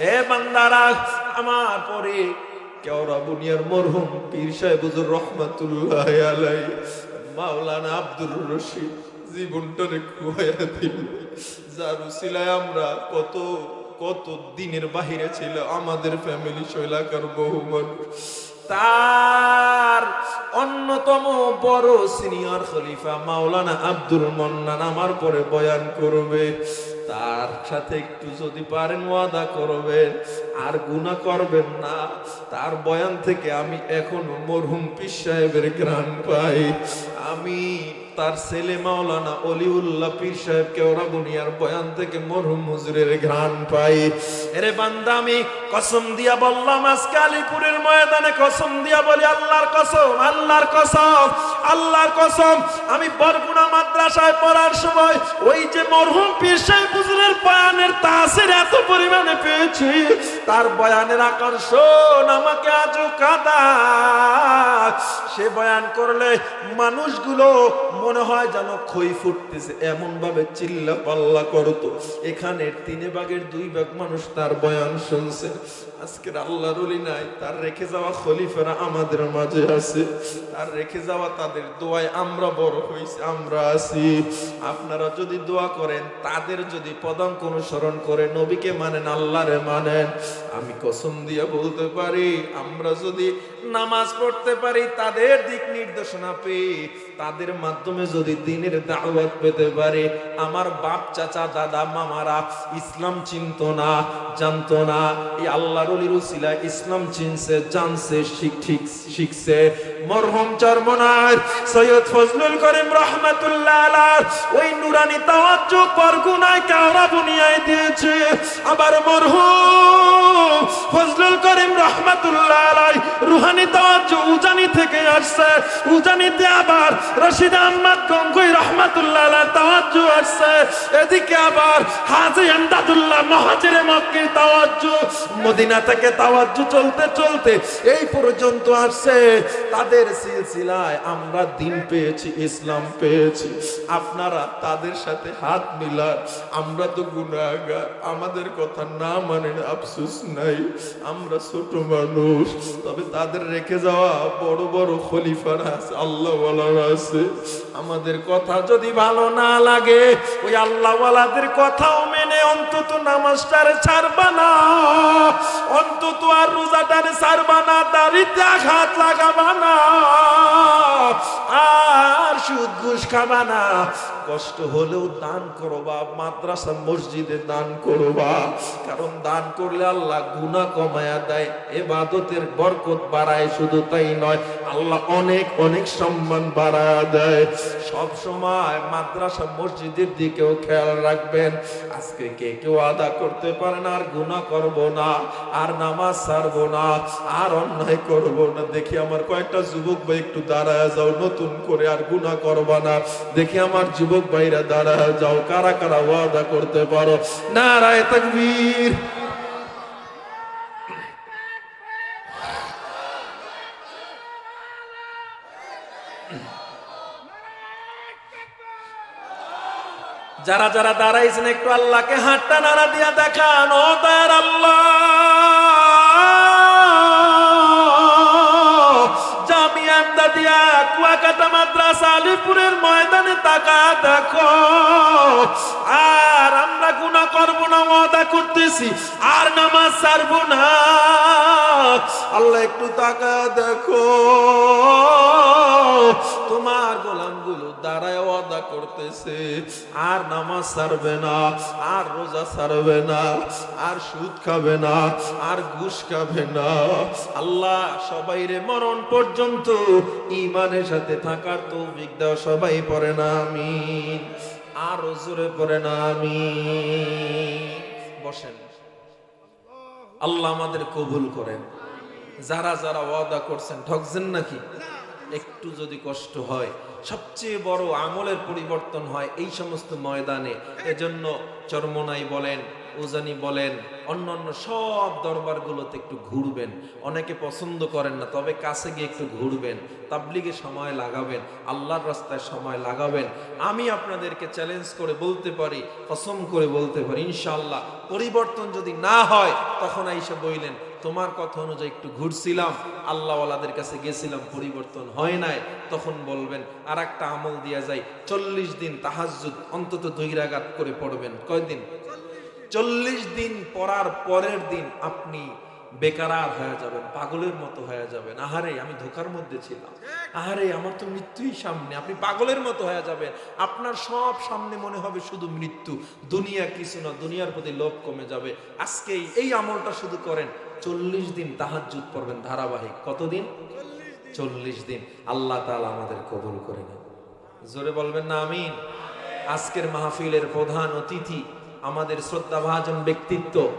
হে বান্দারা, আমার পরে কেওড়া বুনিয়ার মরহুম পীর সাহেব হুজুর রহমাতুল্লাহ আলাই মাওলানা আব্দুর রশিদ জীবনটারে খুয়াইয়া দিল। যার উসিলায় আমরা কত কত দিনের বাহিরে ছিল, আমাদের ফ্যামিলি শৈলাকার বহু তার অন্যতম বড় সিনিয়র খলিফা মাওলানা আব্দুল মন্নান আমার পরে বয়ান করবে। তার সাথে একটু যদি পারেন ওয়াদা করবেন, আর গুনাহ করবেন না। তার বয়ান থেকে আমি এখনও মরহুম পীর সাহেবের গ্রান পাই। আমি তার ছেলে মাওলানা অলিউল্লাহ পীর সাহেব কেওড়া বুনিয়ার বয়ান থেকে মরহুম হুজুরের ঘ্রাণ পাই। এরে বান্দা, আমি কসম দিয়া বললাম, আজকে আলিপুরের ময়দানে কসম দিয়া বলি, আল্লাহর কসম আল্লাহর কসম। আল্লাহর কসম, আমি বরগুনা মাদ্রাসায় পড়ার সময় ওই যে মরহুম পীর সাহেব হুজুরের বয়ানের তাসের এত পরিমাণে পেয়েছি। তার বয়ানের আকর্ষণ আমাকে আজও কাদা সে বয়ান করলে মানুষগুলো মনে হয় যেন খই ফুটতেছে এমন ভাবে চিল্লা পাল্লা করতো। এখানে তিনে ভাগের দুই ভাগ মানুষ তার বয়ান শুনছে। আজকের আল্লাহর অলি নাই, তার রেখে যাওয়া খলিফারা আমাদের মাঝে আছে। তার রেখে যাওয়া তাদের দোয়ায় আমরা বড় হয়েছি আমরা আছি। আপনারা যদি দোয়া করেন, তাদের যদি পদাঙ্ক অনুসরণ করে, নবীকে মানেন, আল্লাহরে মানেন, আমি কসম দিয়ে বলতে পারি, আমরা যদি নামাজ পড়তে পারি তাদের দিক নির্দেশনা পেয়ে তাদের মাধ্যমে যদি দিনের দাওয়াত পেতে পারে, আমার বাপ, চাচা, দাদা, মামারা ইসলাম চিনত না, জানতো না। এই আল্লাহর উসিলা ইসলাম চিনছে, জানছে ঠিক শিখছে। মরহুম চরমনার সৈয়দ ফজলুল করিম রহমাতুল্লাহ ওই নুরানি তাওয়াজ্জু বরগুনায় কাওড়া বুনিয়ায় দিয়েছে। আবার মরহুম ফজলুল করিম রহমাতুল্লাহ রুহানি তাওয়াজ্জু উজানি থেকে আসছে। উজানিতে আবার রশিদ আহমদ গঙ্গুই রহমাতুল্লাহ আলার তাওয়াজ্জু আসছে। এদিকে আবার হাজি আমদাদুল্লাহ মহাজিরে মক্কির তাওয়াজ্জু। মদিনা থেকে তাওয়াজ্জু চলতে চলতে এই পর্যন্ত আসছে। তাদের সিলসিলায় আমরা দিন পেয়েছি, ইসলাম পেয়েছি। আপনারা তাদের সাথে হাত মিলার আমরা তো গুণাগার আমাদের কথা না মানেন আফসোস নাই। আমরা ছোট মানুষ। তবে তাদের রেখে যাওয়া বড় বড় খলিফারা আছে আল্লাহ আছে। আমাদের কথা যদি ভালো না লাগে, ওই আল্লাহওয়ালাদের কথাও মেনে অন্তত নামাজটারে ছাড়বা না। আর রোজাটারে ছাড়বা না দাড়িতে আঘাত লাগাবা না। আর সুদ ঘুষ খাবা না কষ্ট হলেও দান করবা, মাদ্রাসা মসজিদে দান করবা। কারণ দান করলে আল্লাহ গুনাহ কমায়া দেয় এবাদতের বরকত বাড়ায়, শুধু তাই নয়, আল্লাহ অনেক অনেক সম্মান বাড়ায় দেয়। সব সময় মাদ্রাসা মসজিদের দিকেও খেয়াল রাখবেন, আজকে কে কেউ আদা করতে পারে না, আর গুনাহ করব না, আর নামাজ ছাড়বো না, আর অন্যায় করব না। দেখি আমার কয়েকটা যুবক ভাই একটু দাঁড়ায় যাও, নতুন করে আর গুনাহ করবা না। দেখি আমার যুবক ভাইরা দাঁড়ায় যাও, কারা কারা ওয়াদা করতে পারো? নারায় তাকবীর। যারা যারা দাঁড়াইছেন, একটু আল্লাহকে হাতটা নাড়া দিয়া দেখান, ও দয়ার আল্লাহ। কুয়াকাটা মাদ্রাসা আলিপুরের ময়দানে তাকা দেখো। আর আমরা গুণা করব না ওয়াদা করতেছি। আর নামাজ সারবো না। আল্লাহ একটু তাকা দেখো। তোমার গোলামগুলো দাঁড়ায় ওয়াদা করতেছে, আর নামাজ ছাড়বে না, আর রোজা ছাড়বে না, আর সুদ খাবে না, আর ঘুষ খাবে না। আল্লাহ সবাই রে মরণ পর্যন্ত ইমানের সাথে থাকার তৌফিক দাও, সবাই পড়ে না আমি আর জোরে পড়ে না আমি বসেন। আল্লাহ আমাদের কবুল করেন। যারা যারা ওয়াদা করছেন, ঠকছেন নাকি? একটু যদি কষ্ট হয়, সবচেয়ে বড় আমলের পরিবর্তন হয় এই সমস্ত ময়দানে। এজন্য চরমনাই বলেন, উজানি বলেন অন্য অন্য সব দরবারগুলোতে একটু ঘুরবেন। অনেকে পছন্দ করেন না, তবে কাছে গিয়ে একটু ঘুরবেন। তাবলিগে সময় লাগাবেন, আল্লাহর রাস্তায় সময় লাগাবেন। আমি আপনাদেরকে চ্যালেঞ্জ করে বলতে পারি, কসম করে বলতে পারি, ইনশাআল্লাহ, পরিবর্তন যদি না হয়, তখন আইসা বইলেন তোমার কথা অনুযায়ী একটু ঘুরছিলাম, আল্লাহওয়ালাদের কাছে গেছিলাম, পরিবর্তন হয় নাই। তখন বলবেন আর একটা আমল দিয়া যায় চল্লিশ দিন তাহাজুদ অন্তত দুই রাগাত করে পড়বেন। কয়দিন? চল্লিশ দিন পড়ার পরের দিন আপনি বেকারার হয়ে যাবেন, পাগলের মতো হয়ে যাবেন। আহারে, আমি ধোকার মধ্যে ছিলাম। আহারে, আমার তো মৃত্যুই সামনে। আপনি পাগলের মতো হয়ে যাবেন। আপনার সব সামনে মনে হবে শুধু মৃত্যু। দুনিয়া কিছু না, দুনিয়ার প্রতি লোভ কমে যাবে। আজকেই এই আমলটা শুধু করেন। চল্লিশ দিন তাহাজ্জুদ পড়বেন ধারাবাহিক। কতদিন? চল্লিশ দিন। আল্লাহ তাআলা আমাদের কবুল করে নেন। জোরে বলবেন না, আমিন? আজকের মাহফিলের প্রধান অতিথি আমাদের শ্রদ্ধাভাজন ব্যক্তিত্ব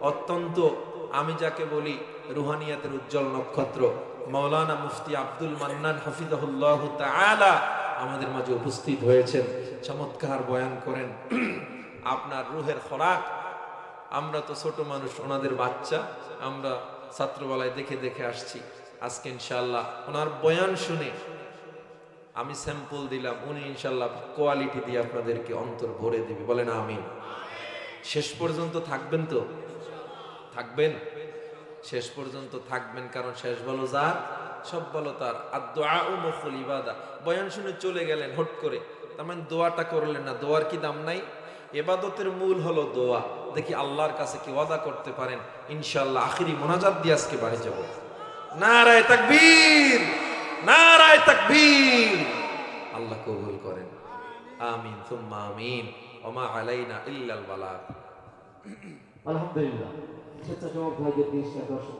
অত্যন্ত আমি যাকে বলি রুহানিয়াতের উজ্জ্বল নক্ষত্র, মাওলানা মুফতি আব্দুল মান্নান হাফিজাহুল্লাহ তাআলা আমাদের মাঝে উপস্থিত হয়েছেন। চমৎকার বয়ান করেন। আপনার রুহের খোরাক, আমরা তো ছোট মানুষ, ওনাদের বাচ্চা, আমরা ছাত্রবেলায় দেখে দেখে আসছি। আজকে ইনশাআল্লাহ ওনার বয়ান শুনে আমি স্যাম্পল দিলাম, উনি ইনশাল্লাহ কোয়ালিটি দিয়ে আপনাদেরকে অন্তর ভরে দিবে। বলেন আমিন। শেষ পর্যন্ত থাকবেন তো? থাকবেন, শেষ পর্যন্ত থাকবেন, কারণ শেষ বলো যার, সব বলো তার। আর দোয়া ও মফুল ইবাদা। বয়ান শুনে চলে গেলেন হট করে। তার মানে দোয়াটা করলেন না, দোয়ার কি দাম নাই? এবাদতের মূল হলো দোয়া। দেখি আল্লাহর কাছে কি ওয়াদা করতে পারেন। ইনশাল্লাহ আখিরি মোনাজাত দিয়ে আজকে বাড়ি যাব। নারায় তাকবীর! নারায় তাকবীর! আল্লাহ কবুল করেন। আমিন, সুম্মা আমিন। ওমা আলাইনা ইল্লাল বালাগ। আলহামদুলিল্লাহ। স্বেচ্ছাসেবক ভাইদের দৃষ্টি আকর্ষণ